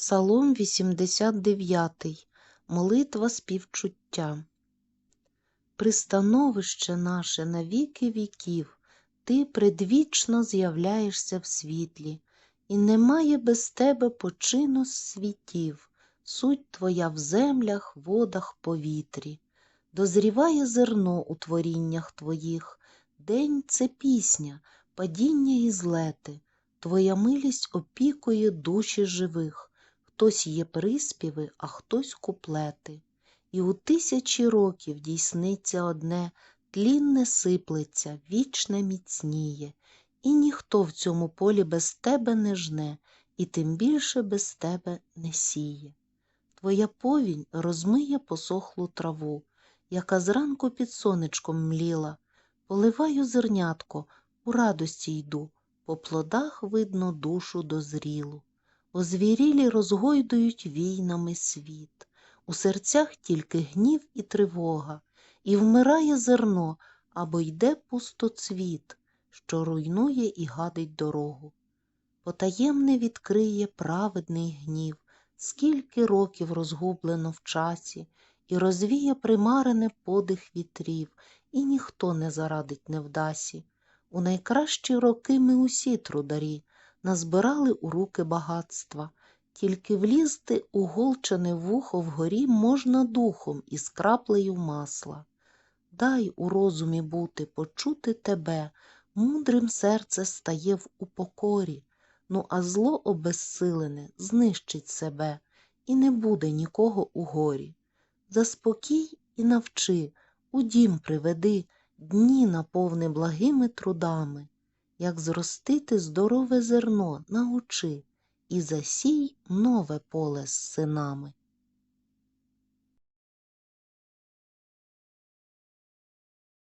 Псалом 89. Молитва співчуття. Пристановище наше на віки віків, Ти предвічно з'являєшся в світлі, І немає без тебе почину світів, Суть Твоя в землях, водах, повітрі. Дозріває зерно у творіннях Твоїх, День це пісня, падіння і злети, Твоя милість опікує душі живих. Хтось є приспіви, а хтось куплети. І у тисячі років дійсниться одне, тлінне сиплеться, вічне міцніє, і ніхто в цьому полі без тебе не жне, і тим більше без тебе не сіє. Твоя повінь розмиє посохлу траву, яка зранку під сонечком мліла. Поливаю зернятко, у радості йду, по плодах видно душу дозрілу. Озвірілі розгойдують війнами світ, у серцях тільки гнів і тривога, і вмирає зерно або йде пустоцвіт, що руйнує і гадить дорогу. Потаємне відкриє праведний гнів, скільки років розгублено в часі, і розвіє примарене подих вітрів, і ніхто не зарадить невдасі. У найкращі роки ми усі трударі назбирали у руки багатства, тільки влізти у голчене вухо вгорі можна духом із краплею масла. Дай у розумі бути, почути тебе, мудрим серце стає в упокорі, ну а зло обезсилене знищить себе. І не буде нікого у горі. Заспокій і навчи, у дім приведи, дні наповни благими трудами як зростити здорове зерно научи і засій нове поле з синами.